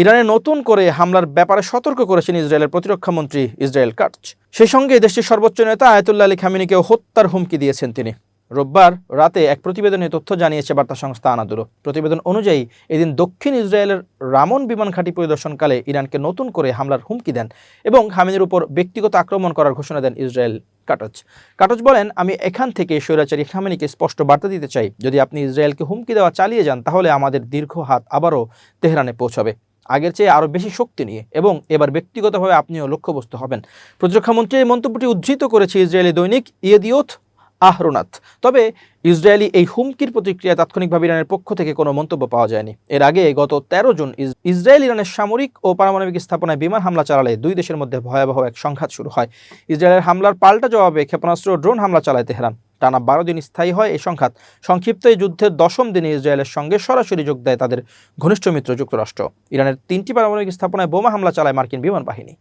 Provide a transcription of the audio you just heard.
ইরানে নতুন করে হামলার ব্যাপারে সতর্ক করেছেন ইসরায়েলের প্রতিরক্ষা মন্ত্রী ইসরায়েল কাটচ সেই সঙ্গে দেশটির সর্বোচ্চ নেতা আয়তুল্লা আলী খামিনিকেও হত্যার হুমকি দিয়েছেন তিনি। রোববার রাতে এক প্রতিবেদনে তথ্য জানিয়েছে বার্তা সংস্থা আনাদুরো। প্রতিবেদন অনুযায়ী, এদিন দক্ষিণ ইসরায়েলের রামন বিমান ঘাঁটি পরিদর্শনকালে ইরানকে নতুন করে হামলার হুমকি দেন এবং খামিনের উপর ব্যক্তিগত আক্রমণ করার ঘোষণা দেন ইসরায়েল কাটচ কাটচ বলেন, আমি এখান থেকে স্বৈরাচারী খামেনিকে স্পষ্ট বার্তা দিতে চাই। যদি আপনি ইসরায়েলকে হুমকি দেওয়া চালিয়ে যান, তাহলে আমাদের দীর্ঘ হাত আবারও তেহরানে পৌঁছাবে। আগের চেয়ে আরও বেশি শক্তি নিয়ে এবং এবার ব্যক্তিগতভাবে আপনিও লক্ষ্যবস্তু হবেন। প্রতিরক্ষামন্ত্রী এই মন্তব্যটি উদ্ধৃত করেছে ইসরায়েলি দৈনিক ইয়েদিওথ আহরোনাথ। তবে ইসরায়েলি এই হুমকির প্রতিক্রিয়া তাৎক্ষণিকভাবে ইরানের পক্ষ থেকে কোনো মন্তব্য পাওয়া যায়নি। এর আগে গত তেরো জুন ইসরায়েল ইরানের সামরিক ও পারমাণবিক স্থাপনায় বিমান হামলা চালালে দুই দেশের মধ্যে ভয়াবহ এক সংঘাত শুরু হয়। ইসরায়েলের হামলার পাল্টা জবাবে ক্ষেপণাস্ত্র ড্রোন হামলা চালায় তেহরান। টানা বারো দিন স্থায়ী হয় এই সংঘাত। সংক্ষিপ্ত এই যুদ্ধের দশম দিনে ইসরায়েলের সঙ্গে সরাসরি যোগ দেয় তাদের ঘনিষ্ঠ মিত্র যুক্তরাষ্ট্র। ইরানের তিনটি পারমাণবিক স্থাপনায় বোমা হামলা চালায় মার্কিন বিমান বাহিনী।